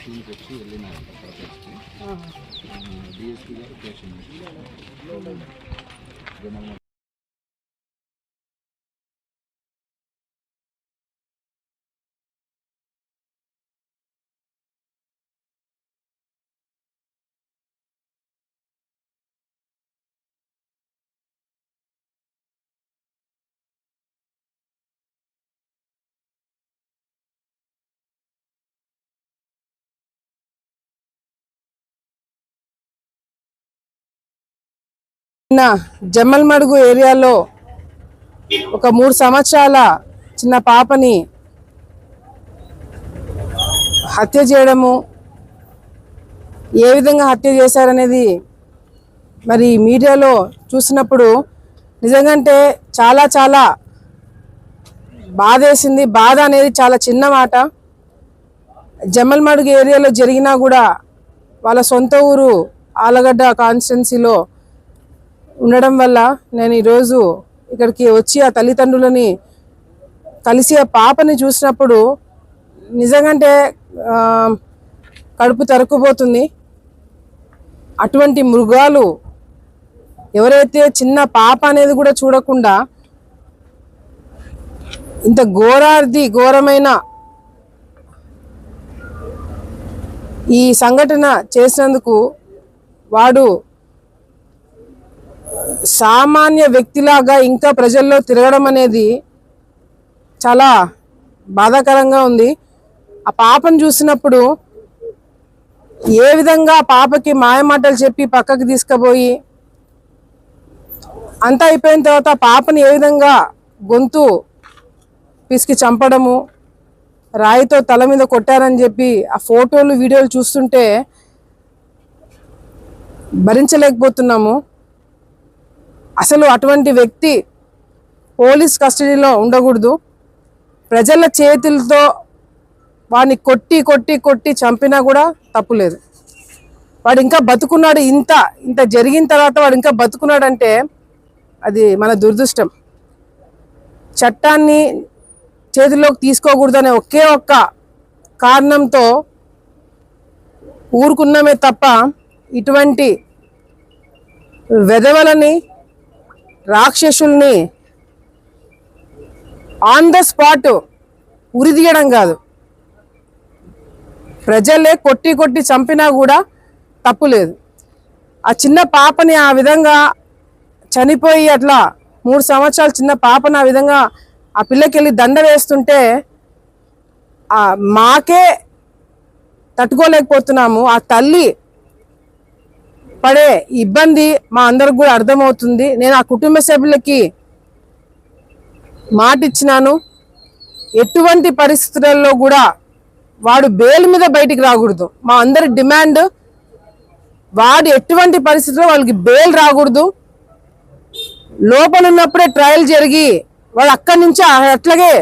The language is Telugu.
ఫీజు తెచ్చి వెళ్ళినారు ప్రొటెస్ట్కి డిఎస్పీ గారు కేసు జనరల్ నిన్న జమ్మల్మడుగు ఏరియాలో ఒక మూడు సంవత్సరాల చిన్న పాపని హత్య చేయడము ఏ విధంగా హత్య చేశారనేది మరి మీడియాలో చూసినప్పుడు నిజంగంటే చాలా చాలా బాధేసింది. బాధ అనేది చాలా చిన్న మాట. జమ్మల్మడుగు ఏరియాలో జరిగినా కూడా వాళ్ళ సొంత ఊరు ఆలగడ్డ కాన్స్టిట్యున్సీలో ఉండడం వల్ల నేను ఈరోజు ఇక్కడికి వచ్చి ఆ తల్లిదండ్రులని కలిసి ఆ పాపని చూసినప్పుడు నిజంగంటే కడుపు తరుక్కుపోతుంది. అటువంటి మృగాలు ఎవరైతే చిన్న పాప అనేది కూడా చూడకుండా ఇంత ఘోరార్థి ఘోరమైన ఈ సంఘటన చేసినందుకు వాడు సామాన్య వ్యక్తిలాగా ఇంకా ప్రజల్లో తిరగడం అనేది చాలా బాధాకరంగా ఉంది. ఆ పాపను చూసినప్పుడు ఏ విధంగా పాపకి మాయమాటలు చెప్పి పక్కకి తీసుకుపోయి అంతా అయిపోయిన తర్వాత పాపని ఏ విధంగా గొంతు పిసికి చంపడము రాయితో తల మీద కొట్టారని చెప్పి ఆ ఫోటోలు వీడియోలు చూస్తుంటే భరించలేకపోతున్నాము. అసలు అటువంటి వ్యక్తి పోలీస్ కస్టడీలో ఉండకూడదు. ప్రజల చేతులతో వాడిని కొట్టి కొట్టి కొట్టి చంపినా కూడా తప్పులేదు వాడు ఇంకా బతుకున్నాడు ఇంత ఇంత జరిగిన తర్వాత వాడు ఇంకా బతుకున్నాడంటే అది మన దురదృష్టం. చట్టాన్ని చేతిలోకి తీసుకోకూడదనే ఒకే ఒక్క కారణంతో ఊరుకున్నామే తప్ప ఇటువంటి వెధవలని రాక్షసుల్ని ఆన్ ద స్పాట్ ఉరిదీయడం కాదు. ప్రజలే కొట్టి కొట్టి చంపినా కూడా తప్పు లేదు. ఆ చిన్న పాపని ఆ విధంగా చనిపోయి అట్లా మూడు సంవత్సరాల చిన్న పాపని ఆ విధంగా ఆ పిల్లకి వెళ్ళి దండ వేస్తుంటే ఆ మాకే తట్టుకోలేకపోతున్నాము. ఆ తల్లి పడే ఇబ్బంది మా అందరికి కూడా అర్థమవుతుంది. నేను ఆ కుటుంబ సభ్యులకి మాట ఇచ్చినాను. ఎటువంటి పరిస్థితులలో కూడా వాడు బెయిల్ మీద బయటికి రాకూడదు. మా అందరి డిమాండ్ వాడు ఎటువంటి పరిస్థితుల్లో వాళ్ళకి బెయిల్ రాకూడదు. లోపల ఉన్నప్పుడే ట్రయల్ జరిగి వాడు అక్కడి నుంచి అట్లాగే